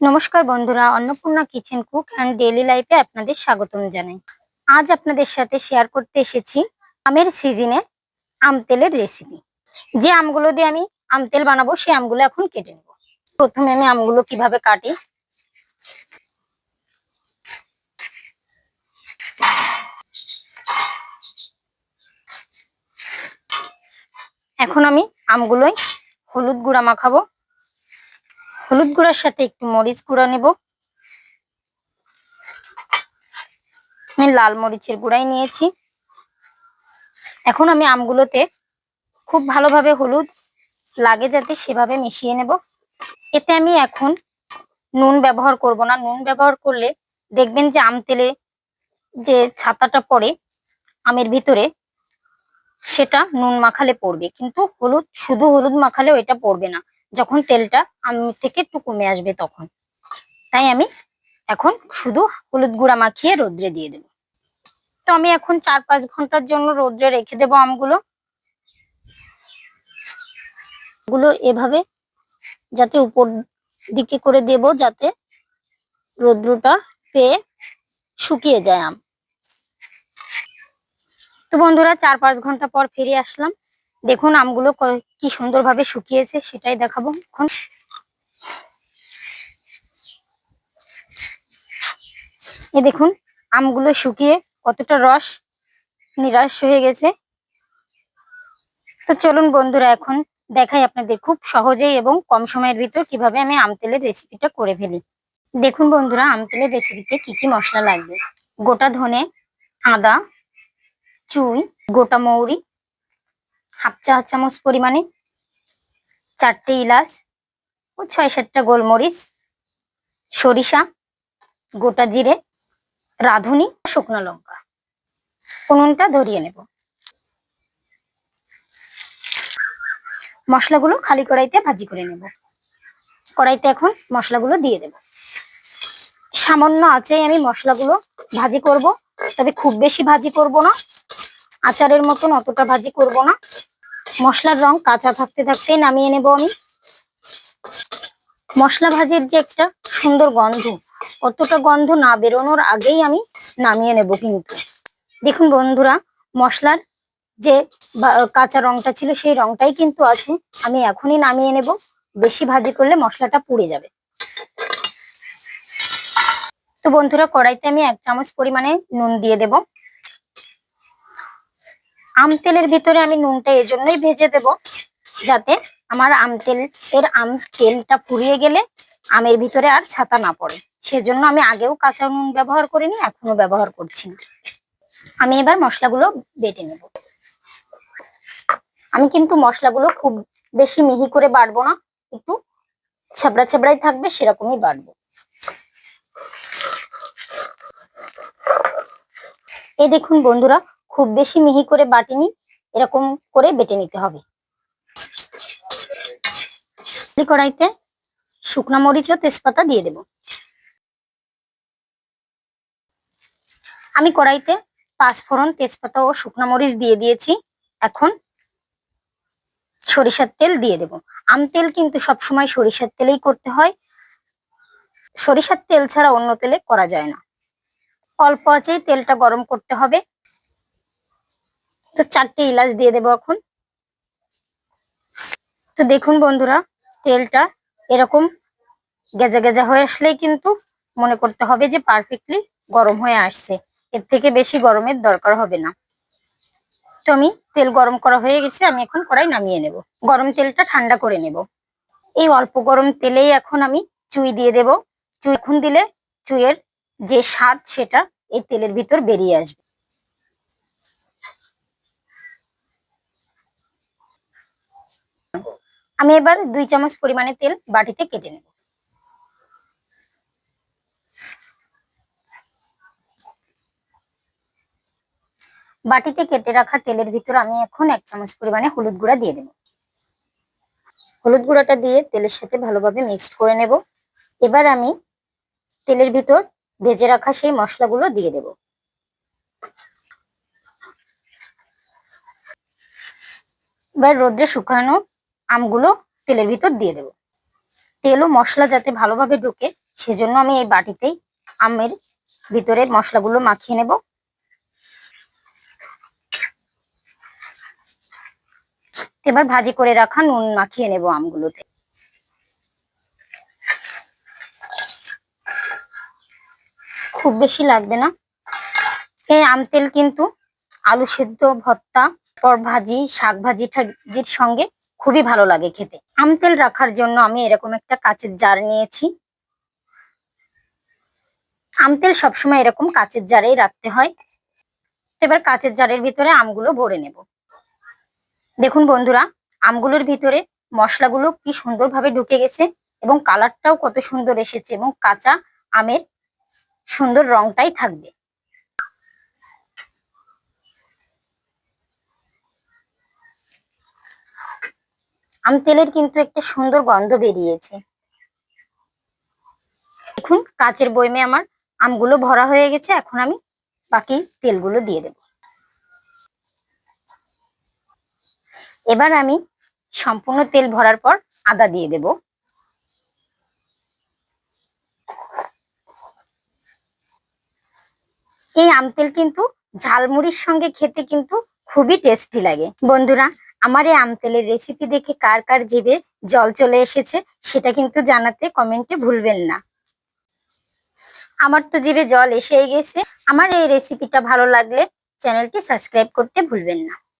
নমস্কার বন্ধুরা, Annapurna kitchen cook and daily লাইফে আপনাদের স্বাগতম জানাই। আজ আপনাদের সাথে শেয়ার করতে এসেছি আমের সিজনে আম তেলের রেসিপি যে আমগুলো দিয়ে আমি আম তেল বানাবো, সেই আমগুলো এখন কেটে নেব। প্রথমে আমি আমগুলো কীভাবে কাটি? এখন আমি আমগুলোই হলুদ গুঁড়া মাখাবো। হলুদ গুঁড়ার সাথে একটু মরিচ গুঁড়া নেব। আমি লাল মরিচের গুঁড়াই নিয়েছি। এখন আমি আমগুলোতে খুব ভালোভাবে হলুদ লাগে যাতে সেভাবে মিশিয়ে নেব। এতে আমি এখন নুন ব্যবহার করব না। নুন ব্যবহার করলে দেখবেন যে আম তেলে যে ছাতাটা পড়ে, আমের ভিতরে, সেটা নুন মাখালে পড়বে। কিন্তু হলুদ, শুধু হলুদ মাখালেও এটা পড়বে না। যখন তেলটা আম থেকে একটু কমে আসবে তখন। তাই আমি এখন শুধু হলুদ গুঁড়া মাখিয়ে রোদ্রে দিয়ে দেব। তো আমি এখন চার পাঁচ ঘণ্টার জন্য রোদ্রে রেখে দেবো আমগুলো। গুলো এভাবে যাতে উপর দিকে করে দেব যাতে রৌদ্রটা পেয়ে শুকিয়ে যায় আম। তো বন্ধুরা চার পাঁচ ঘণ্টা পর ফিরে আসলাম। দেখুন আমগুলো ক- সুন্দরভাবে শুকিয়েছে, সেটাই দেখাবো এখন। এ দেখুন, আমগুলো শুকিয়ে কতটা রস, নিরাশ হয়ে গেছে। তো চলুন বন্ধুরা, এখন দেখাই আপনাদের খুব সহজেই এবং কম সময়ের ভিতর কীভাবে আমি আম তেলের রেসিপিটা করে ফেলি। দেখুন বন্ধুরা, আম তেলের রেসিপিতে কি কি মশলা লাগবে? গোটা ধনে, আদা, চুই, গোটা মৌরি হাফ চা চামচ পরিমাণে চারটে ইলাচ ও ছয় সাতটা গোলমরিচ, সরিষা, গোটা জিরে, রাঁধুনি, শুকনো লঙ্কা। উনুনটা ধরিয়ে নেব। মশলাগুলো খালি কড়াইতে ভাজি করে নেব। কড়াইতে এখন মশলাগুলো দিয়ে দেব। সামান্য আছে আমি মশলাগুলো ভাজি করব, তবে খুব বেশি ভাজি করব না। আচারের মতন অতটা ভাজি করব না। মশলার রং কাঁচা থাকতে থাকতে নামিয়ে নেব আমি। মশলা ভাজির যে একটা সুন্দর গন্ধ, অতটা গন্ধ না বেরোনোর আগেই আমি নামিয়ে নেব কিন্তু। দেখুন বন্ধুরা, মশলার যে কাঁচা রংটা ছিল সেই রংটাই কিন্তু আছে, আমি এখনই নামিয়ে নেব। বেশি ভাজি করলে মশলাটা পুড়ে যাবে। তো বন্ধুরা, কড়াইতে আমি এক চামচ পরিমাণে নুন দিয়ে দেব। আম তেলের ভিতরে আমি নুনটা এজন্যই ভেজে দেব, যাতে আমার আম তেল, এর আম তেলটা ফুরিয়ে গেলে আমের ভিতরে আর ছাতা না পড়ে। সেজন্য আমি আগেও কাঁচা নুন ব্যবহার করিনি, এখনও ব্যবহার করছি না। আমি এবার মশলাগুলো বেটে নেব। আমি কিন্তু মশলাগুলো খুব বেশি মিহি করে বাড়বো না, একটু ছাবড়া ছাবড়াই থাকবে, সেরকমই বাড়বো এই দেখুন বন্ধুরা খুব বেশি মিহি করে বাটিনি, এরকম করে বেটে নিতে হবে। কড়াইতে শুকনা মরিচ ও তেজপাতা দিয়ে দেব। আমি কড়াইতে পাঁচফোড়ন তেজপাতা ও শুকনা মরিচ দিয়ে দিয়েছি। এখন সরিষার তেল দিয়ে দেব। আম তেল কিন্তু সবসময় সরিষার তেলেই করতে হয়। সরিষার তেল ছাড়া অন্য তেলে করা যায় না। অল্প আঁচেই তেলটা গরম করতে হবে। তো চারটে এলাচ দিয়ে দেবো এখন। তো দেখুন বন্ধুরা, তেলটা এরকম গেজা গেজা হয়ে আসলেই কিন্তু মনে করতে হবে যে পারফেক্টলি গরম হয়ে আসছে। এর থেকে বেশি গরমের দরকার হবে না। তো আমি তেল গরম করা হয়ে গেছে, আমি এখন কড়াই নামিয়ে নেব। গরম তেলটা ঠান্ডা করে নেব। এই অল্প গরম তেলেই এখন আমি চুই দিয়ে দেব। চুই এখন দিলে চুইয়ের যে স্বাদ সেটা এই তেলের ভিতর বেরিয়ে আসবে। আমি এবার দুই চামচ পরিমাণে তেল বাটিতে কেটে নেব। বাটিতে কেটে রাখা তেলের ভিতর আমি এখন এক চামচ পরিমাণে হলুদ গুঁড়া দিয়ে দেব। হলুদ গুঁড়াটা দিয়ে তেলের সাথে ভালোভাবে মিক্সড করে নেব। এবার আমি তেলের ভিতর ভেজে রাখা সেই মশলাগুলো দিয়ে দেব। এবার রোদ্রে শুকানো আমগুলো তেলের ভিতর দিয়ে দেব। তেল ও মশলা যাতে ভালোভাবে ঢুকে, সেজন্য আমি এই বাটিতেই আমের ভিতরে মশলাগুলো মাখিয়ে নেব। এবার ভাজি করে রাখা নুন মাখিয়ে নেব আমগুলোতে। খুব বেশি লাগবে না। এই আম তেল কিন্তু আলু সেদ্ধ, ভর্তা পর ভাজি, শাক ভাজি ঠাজির সঙ্গে খুবই ভালো লাগে খেতে। আম তেল রাখার জন্য আমি এরকম একটা কাচের জার নিয়েছি। আম তেল সবসময় এরকম কাচের জারেই রাখতে হয়। এবার কাচের জারের ভিতরে আমগুলো ভরে নেব। দেখুন বন্ধুরা, আমগুলোর ভিতরে মশলাগুলো কি সুন্দরভাবে ঢুকে গেছে এবং কালারটাও কত সুন্দর এসেছে এবং কাঁচা আমের সুন্দর রংটাই থাকবে। আম তেলের কিন্তু একটা সুন্দর গন্ধ বেরিয়েছে। দেখুন, কাচের বয়মে আমার আমগুলো ভরা হয়ে গেছে, এখন আমি বাকি তেলগুলো দিয়ে দেব। এবার আমি সম্পূর্ণ তেল ভরার পর আদা দিয়ে দেব। এই আম তেল কিন্তু ঝালমুড়ির সঙ্গে খেতে কিন্তু খুবই টেস্টি লাগে। বন্ধুরা আমার এই আমতেলের রেসিপি দেখে কার কার জিভে জল চলে এসেছে সেটা কিন্তু জানাতে কমেন্টে ভুলবেন না। আমার তো জিভে জল এসেই গেছে। আমার এই রেসিপিটা ভালো লাগলে চ্যানেলটি সাবস্ক্রাইব করতে ভুলবেন না।